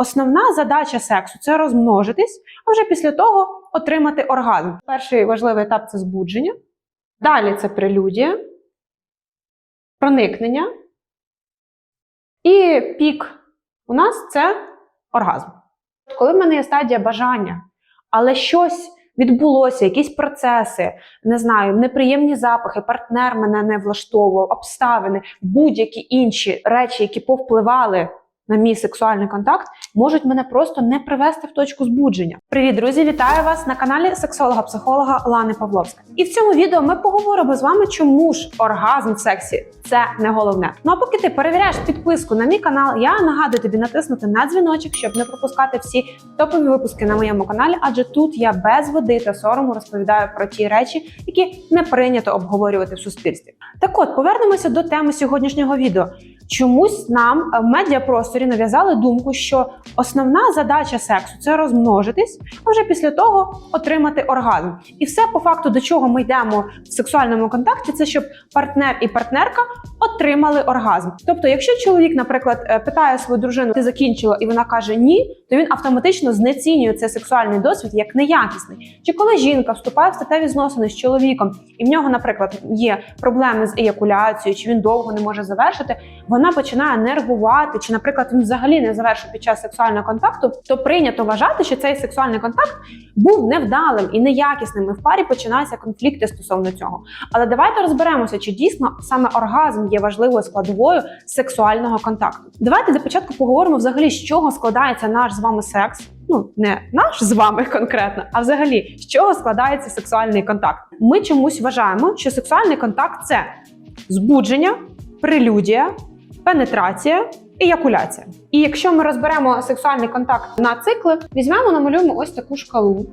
Основна задача сексу це розмножитись, а вже після того отримати оргазм. Перший важливий етап це збудження. Далі це прелюдія, проникнення. І пік у нас це оргазм. Коли в мене є стадія бажання, але щось відбулося, якісь процеси, не знаю, неприємні запахи, партнер мене не влаштовував, обставини, будь-які інші речі, які повпливали на мій сексуальний контакт, можуть мене просто не привести в точку збудження. Привіт, друзі! Вітаю вас на каналі сексолога-психолога Лани Павловська. І в цьому відео ми поговоримо з вами, чому ж оргазм в сексі це не головне. Ну а поки ти перевіряєш підписку на мій канал, я нагадую тобі натиснути на дзвіночок, щоб не пропускати всі топові випуски на моєму каналі, адже тут я без води та сорому розповідаю про ті речі, які не прийнято обговорювати в суспільстві. Так от повернемося до теми сьогоднішнього відео. Чомусь нам в медіапросторі нав'язали думку, що основна задача сексу це розмножитись, а вже після того отримати оргазм. І все по факту, до чого ми йдемо в сексуальному контакті, це щоб партнер і партнерка отримали оргазм. Тобто, якщо чоловік, наприклад, е, питає свою дружину, ти закінчила, і вона каже ні, то він автоматично знецінює цей сексуальний досвід як неякісний. Чи коли жінка вступає в статеві зносини з чоловіком, і в нього, наприклад, є проблеми з еякуляцією, чи він довго не може завершити, вона починає нервувати, чи, наприклад, він взагалі не завершив під час сексуального контакту, то прийнято вважати, що цей сексуальний контакт був невдалим і неякісним. І в парі починаються конфлікти стосовно цього. Але давайте розберемося, чи дійсно саме оргазм є важливою складовою сексуального контакту. Давайте для початку поговоримо взагалі, з чого складається наш з вами секс. Ну, не наш з вами конкретно, а взагалі, з чого складається сексуальний контакт. Ми чомусь вважаємо, що сексуальний контакт це збудження, прелюдія, пенетрація. Еякуляція. І якщо ми розберемо сексуальний контакт на цикли, візьмемо, намалюємо ось таку шкалу,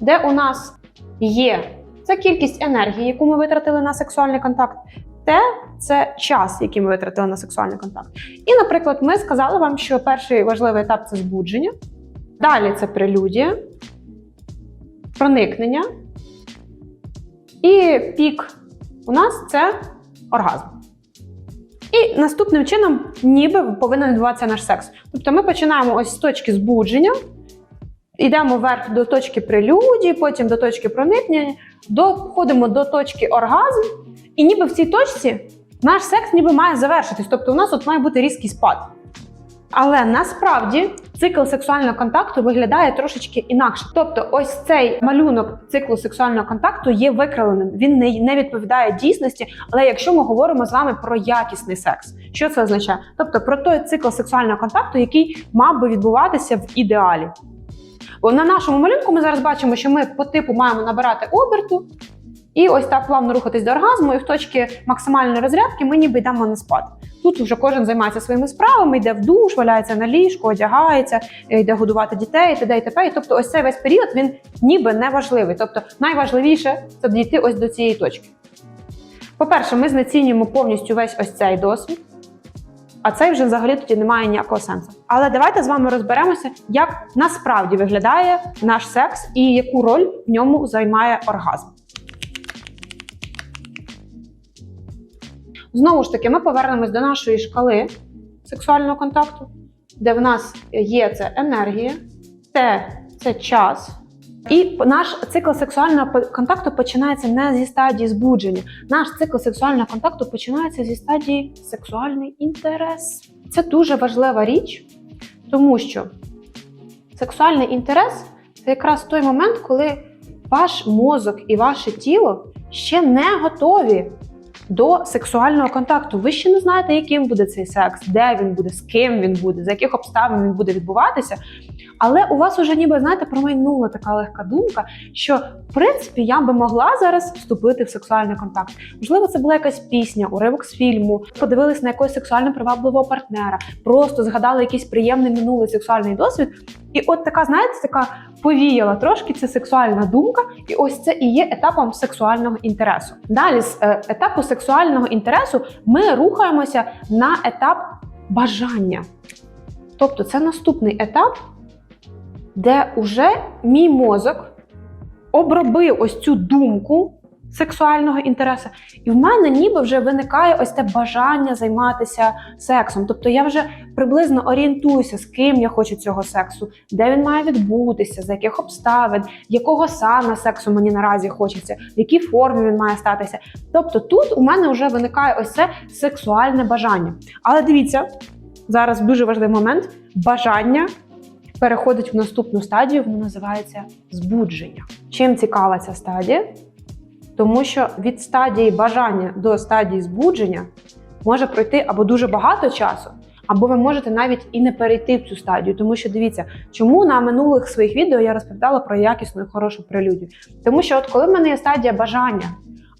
де у нас є це кількість енергії, яку ми витратили на сексуальний контакт, Т це час, який ми витратили на сексуальний контакт. І, наприклад, ми сказали вам, що перший важливий етап це збудження, далі це прелюдія, проникнення, і пік у нас це оргазм. І наступним чином, ніби повинен відбуватися наш секс. Тобто ми починаємо ось з точки збудження, йдемо вверх до точки прелюдії, потім до точки проникнення, доходимо до точки оргазм, і ніби в цій точці наш секс ніби має завершитись. Тобто у нас от має бути різкий спад. Але насправді цикл сексуального контакту виглядає трошечки інакше. Тобто, ось цей малюнок циклу сексуального контакту є викривленим. Він не, не відповідає дійсності. Але якщо ми говоримо з вами про якісний секс, що це означає? Тобто про той цикл сексуального контакту, який мав би відбуватися в ідеалі. Бо на нашому малюнку ми зараз бачимо, що ми по типу маємо набирати оберту. І ось так плавно рухатись до оргазму, і в точці максимальної розрядки ми ніби йдемо на спад. Тут вже кожен займається своїми справами, йде в душ, валяється на ліжку, одягається, йде годувати дітей, т.д. і т.п. І тобто, ось цей весь період він ніби не важливий. Тобто, найважливіше це дійти ось до цієї точки. По-перше, ми знецінюємо повністю весь ось цей досвід, а цей вже взагалі тоді не має ніякого сенсу. Але давайте з вами розберемося, як насправді виглядає наш секс і яку роль в ньому займає оргазм. Знову ж таки, ми повернемось до нашої шкали сексуального контакту, де в нас є це енергія, Т це час. І наш цикл сексуального контакту починається не зі стадії збудження. Наш цикл сексуального контакту починається зі стадії сексуальний інтерес. Це дуже важлива річ, тому що сексуальний інтерес це якраз той момент, коли ваш мозок і ваше тіло ще не готові до сексуального контакту. Ви ще не знаєте, яким буде цей секс, де він буде, з ким він буде, за яких обставин він буде відбуватися. Але у вас уже ніби знаєте, промайнула така легка думка, що в принципі я би могла зараз вступити в сексуальний контакт. Можливо, це була якась пісня, уривок з фільму, подивились на якогось сексуально привабливого партнера, просто згадали якийсь приємний минулий сексуальний досвід. І от така, знаєте, така повіяла трошки ця сексуальна думка, і ось це і є етапом сексуального інтересу. Далі з е, етапу сексуального інтересу ми рухаємося на етап бажання. Тобто це наступний етап, де уже мій мозок обробив ось цю думку сексуального інтересу, і в мене ніби вже виникає ось те бажання займатися сексом. Тобто я вже приблизно орієнтуюся, з ким я хочу цього сексу, де він має відбутися, за яких обставин, якого саме сексу мені наразі хочеться, в якій формі він має статися. Тобто тут у мене вже виникає ось це сексуальне бажання. Але дивіться, зараз дуже важливий момент: бажання переходить в наступну стадію, воно називається збудження. Чим цікава ця стадія? Тому що від стадії бажання до стадії збудження може пройти або дуже багато часу, або ви можете навіть і не перейти в цю стадію. Тому що дивіться, чому на минулих своїх відео я розповідала про якісну і хорошу прелюдію. Тому що, от коли в мене є стадія бажання,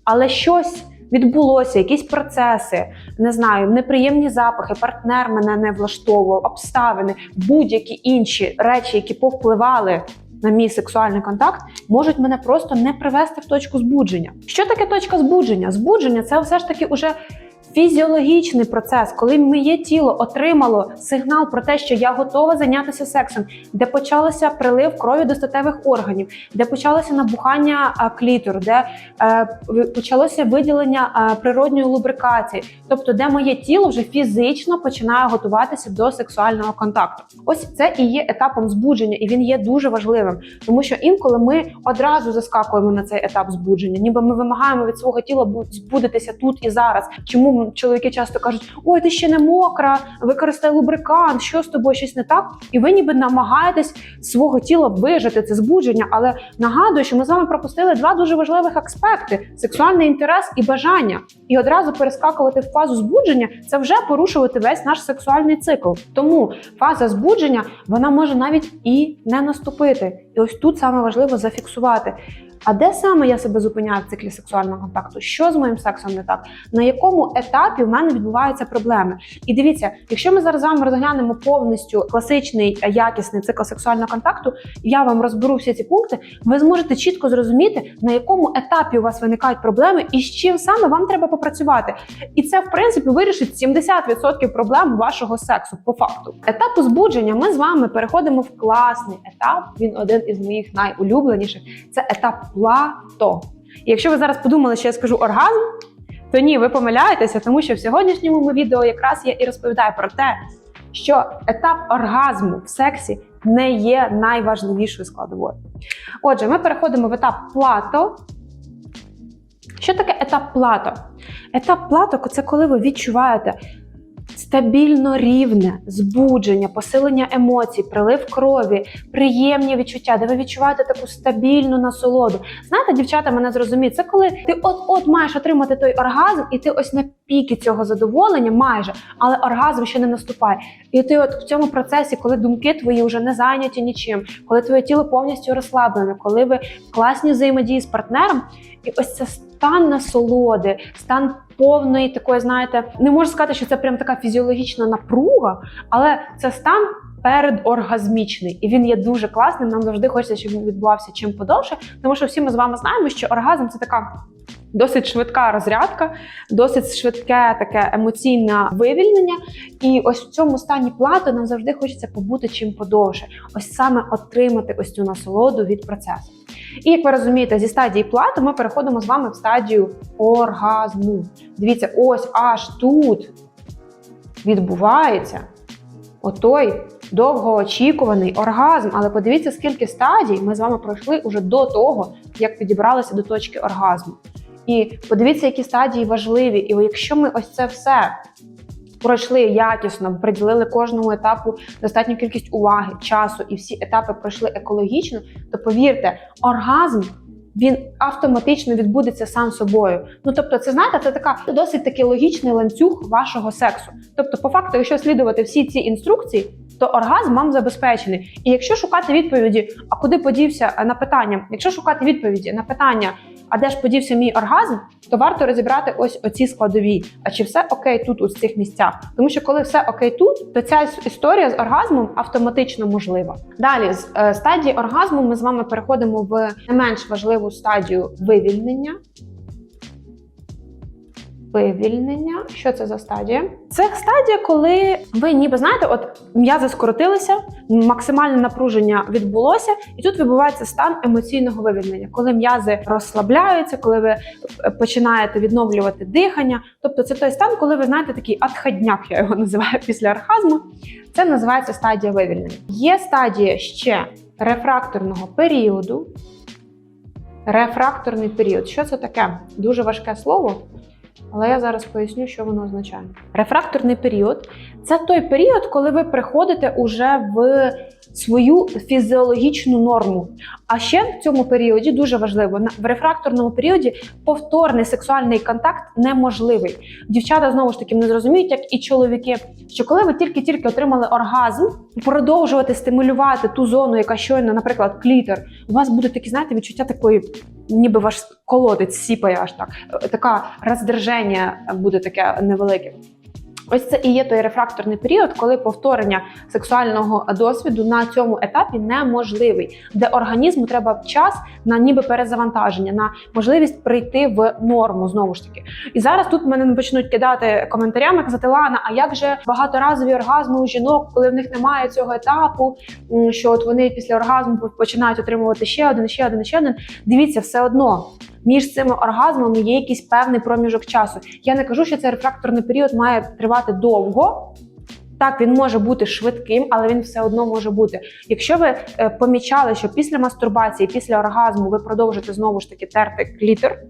але щось відбулося, якісь процеси, не знаю, неприємні запахи, партнер мене не влаштовував, обставини, будь-які інші речі, які повпливали. На мій сексуальний контакт можуть мене просто не привести в точку збудження. Що таке точка збудження? Збудження це все ж таки уже фізіологічний процес, коли моє тіло отримало сигнал про те, що я готова зайнятися сексом, де почалося прилив крові до статевих органів, де почалося набухання клітору, де е, почалося виділення природньої лубрикації, тобто де моє тіло вже фізично починає готуватися до сексуального контакту. Ось це і є етапом збудження, і він є дуже важливим, тому що інколи ми одразу заскакуємо на цей етап збудження, ніби ми вимагаємо від свого тіла збудитися тут і зараз. Чому чоловіки часто кажуть: ой, ти ще не мокра, використай лубрикант, що з тобою щось не так? І ви ніби намагаєтесь свого тіла вижити це збудження, але нагадую, що ми з вами пропустили два дуже важливих аспекти: сексуальний інтерес і бажання. І одразу перескакувати в фазу збудження це вже порушувати весь наш сексуальний цикл. Тому фаза збудження вона може навіть і не наступити. І ось тут саме важливо зафіксувати. А де саме я себе зупиняю в циклі сексуального контакту? Що з моїм сексом не так? На якому етапі в мене відбуваються проблеми? І дивіться, якщо ми зараз з розглянемо повністю класичний е, якісний цикл сексуального контакту, я вам розберу всі ці пункти, ви зможете чітко зрозуміти, на якому етапі у вас виникають проблеми і з чим саме вам треба попрацювати. І це, в принципі, вирішить 70% проблем вашого сексу по факту. Етапу збудження ми з вами переходимо в класний етап. Він один із моїх найулюбленіших. Це етап плато. І якщо ви зараз подумали, що я скажу оргазм, то ні, ви помиляєтеся, тому що в сьогоднішньому відео якраз я і розповідаю про те, що етап оргазму в сексі не є найважливішою складовою. Отже, ми переходимо в етап плато. Що таке етап плато? Етап плато це коли ви відчуваєте стабільно рівне збудження, посилення емоцій, прилив крові, приємні відчуття, де ви відчуваєте таку стабільну насолоду. Знаєте, дівчата мене зрозуміють, це коли ти от-от маєш отримати той оргазм, і ти ось на піки цього задоволення майже, але оргазм ще не наступає. І ти от в цьому процесі, коли думки твої вже не зайняті нічим, коли твоє тіло повністю розслаблене, коли ви в класній взаємодії з партнером, і ось це стан насолоди, стан повної такої, знаєте, не можу сказати, що це прям така фізіологічна напруга, але це стан передоргазмічний, і він є дуже класним. Нам завжди хочеться, щоб він відбувався чим подовше, тому що всі ми з вами знаємо, що оргазм це така. Досить швидка розрядка, досить швидке таке емоційне вивільнення. І ось в цьому стані плати нам завжди хочеться побути чим подовше, ось саме отримати ось цю насолоду від процесу. І як ви розумієте, зі стадії плати ми переходимо з вами в стадію оргазму. Дивіться, ось аж тут відбувається отой довгоочікуваний оргазм. Але подивіться, скільки стадій ми з вами пройшли уже до того, як підібралися до точки оргазму. І подивіться, які стадії важливі. І якщо ми ось це все пройшли якісно, приділили кожному етапу достатню кількість уваги, часу, і всі етапи пройшли екологічно, то повірте, оргазм. Він автоматично відбудеться сам собою. Ну тобто, це знаєте, це така досить таки логічний ланцюг вашого сексу. Тобто, по факту, якщо слідувати всі ці інструкції, то оргазм вам забезпечений. І якщо шукати відповіді, а куди подівся е, на питання, якщо шукати відповіді на питання, а де ж подівся мій оргазм, то варто розібрати ось оці складові. А чи все окей тут у цих місцях? Тому що коли все окей тут, то ця історія з оргазмом автоматично можлива. Далі з е, стадії оргазму ми з вами переходимо в не менш важливу стадію вивільнення. Вивільнення. Що це за стадія? Це стадія, коли ви ніби знаєте, от м'язи скоротилися, максимальне напруження відбулося, і тут відбувається стан емоційного вивільнення, коли м'язи розслабляються, коли ви е, починаєте відновлювати дихання. Тобто це той стан, коли ви знаєте такий адхадняк, я його називаю після оргазму. Це називається стадія вивільнення. Є стадія ще рефракторного періоду. Рефракторний період. Що це таке? Дуже важке слово. Але я зараз поясню, що воно означає. Рефракторний період це той період, коли ви приходите уже в свою фізіологічну норму. А ще в цьому періоді дуже важливо в рефракторному періоді повторний сексуальний контакт неможливий. Дівчата знову ж таки не зрозуміють, як і чоловіки, що коли ви тільки-тільки отримали оргазм, продовжувати стимулювати ту зону, яка щойно, наприклад, клітер, у вас буде такі, знаєте, відчуття такої, ніби ваш колодець сіпає аж так. Е, Така роздерження буде таке невелике. Ось це і є той рефракторний період, коли повторення сексуального досвіду на цьому етапі неможливий, де організму треба час на ніби перезавантаження, на можливість прийти в норму знову ж таки. І зараз тут мене почнуть кидати коментарями, казати Лана, а як же багаторазові оргазми у жінок, коли в них немає цього етапу, що от вони після оргазму починають отримувати ще один, ще один, ще один. Дивіться, все одно між цими оргазмами є якийсь певний проміжок часу. Я не кажу, що цей рефракторний період має тривати довго. Так, він може бути швидким, але він все одно може бути. Якщо ви е, помічали, що після мастурбації, після оргазму ви продовжите знову ж таки терти клітер,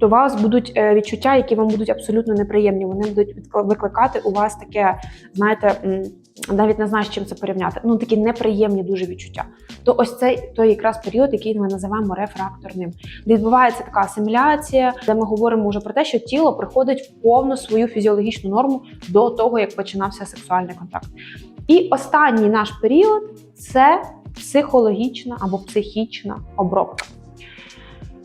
то у вас будуть е, відчуття, які вам будуть абсолютно неприємні. Вони будуть викликати у вас таке, знаєте, навіть не знаю, з чим це порівняти. Ну такі неприємні дуже відчуття. То ось цей той якраз період, який ми називаємо рефракторним, де відбувається така асиміляція, де ми говоримо вже про те, що тіло приходить в повну свою фізіологічну норму до того, як починався сексуальний контакт. І останній наш період це психологічна або психічна обробка.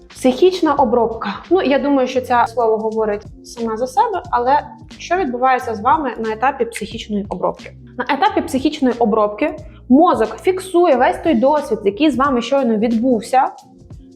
Психічна обробка. Ну, я думаю, що це слово говорить саме за себе, але що відбувається з вами на етапі психічної обробки? На етапі психічної обробки. Мозок фіксує весь той досвід, який з вами щойно відбувся,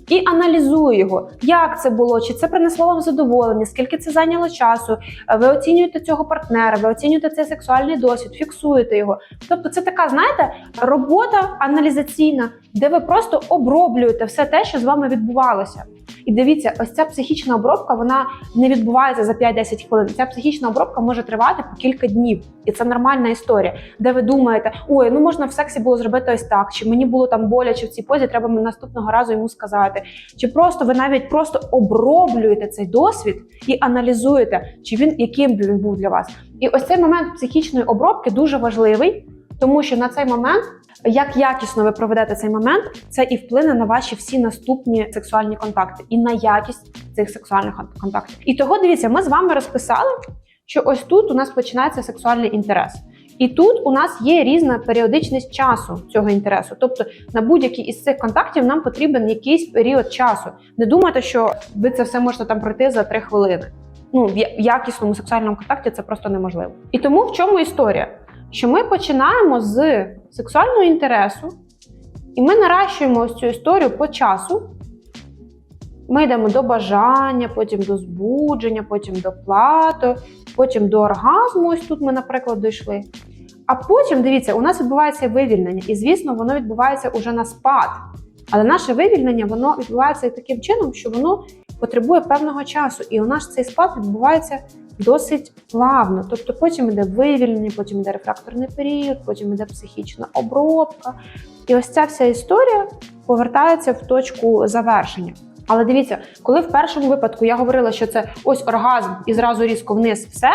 і аналізує його, як це було, чи це принесло вам задоволення, скільки це зайняло часу. Е, Ви оцінюєте цього партнера, ви оцінюєте цей сексуальний досвід, фіксуєте його. Тобто, це така, знаєте, робота аналізаційна, де ви просто оброблюєте все те, що з вами відбувалося. І дивіться, ось ця психічна обробка вона не відбувається за 5-10 хвилин. Ця психічна обробка може тривати по кілька днів, і це нормальна історія, де ви думаєте, ой, ну можна в сексі було зробити ось так, чи мені було там боляче в цій позі, треба наступного разу йому сказати. Чи просто ви навіть просто оброблюєте цей досвід і аналізуєте, чи він яким би він був для вас. І ось цей момент психічної обробки дуже важливий, тому що на цей момент. Як якісно ви проведете цей момент, це і вплине на ваші всі наступні сексуальні контакти і на якість цих сексуальних контактів. І того дивіться, ми з вами розписали, що ось тут у нас починається сексуальний інтерес. І тут у нас є різна періодичність часу цього інтересу. Тобто на будь-який із цих контактів нам потрібен якийсь період часу. Не думайте, що ви це все можете там пройти за три хвилини. Ну, в якісному сексуальному контакті це просто неможливо. І тому в чому історія? Що ми починаємо з сексуального інтересу, і ми наращуємо ось цю історію по часу. Ми йдемо до бажання, потім до збудження, потім до плату, потім до оргазму. Ось тут ми, наприклад, дійшли. А потім, дивіться, у нас відбувається вивільнення, і звісно, воно відбувається уже на спад. Але наше вивільнення воно відбувається таким чином, що воно потребує певного часу. І у нас цей спад відбувається досить плавно. Тобто потім йде вивільнення, потім йде рефракторний період, потім йде психічна обробка. І ось ця вся історія повертається в точку завершення. Але дивіться, коли в першому випадку я говорила, що це ось оргазм і зразу різко вниз все,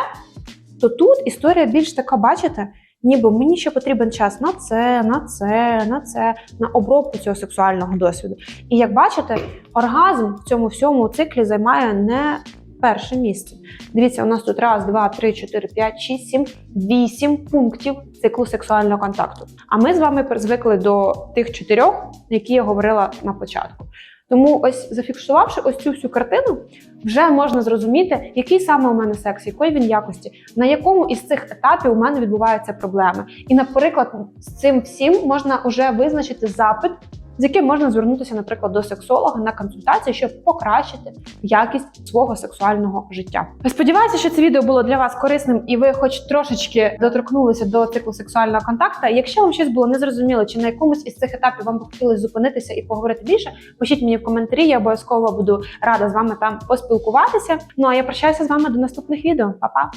то тут історія більш така, бачите, ніби мені ще потрібен час на це, на це, на це, на обробку цього сексуального досвіду. І як бачите, оргазм в цьому всьому циклі займає не перше місце. Дивіться, у нас тут раз, два, три, чотири, п'ять, шість, сім, вісім пунктів циклу сексуального контакту. А ми з вами звикли до тих чотирьох, які я говорила на початку. Тому, ось зафіксувавши ось цю всю картину, вже можна зрозуміти, який саме у мене секс, якої він якості, на якому із цих етапів у мене відбуваються проблеми. І, наприклад, з цим всім можна вже визначити запит з яким можна звернутися, наприклад, до сексолога на консультацію, щоб покращити якість свого сексуального життя. Сподіваюся, що це відео було для вас корисним і ви, хоч трошечки, доторкнулися до циклу сексуального контакту. Якщо вам щось було незрозуміло, чи на якомусь із цих етапів вам хотілося зупинитися і поговорити більше, пишіть мені в коментарі. Я обов'язково буду рада з вами там поспілкуватися. Ну а я прощаюся з вами до наступних відео. Па-па!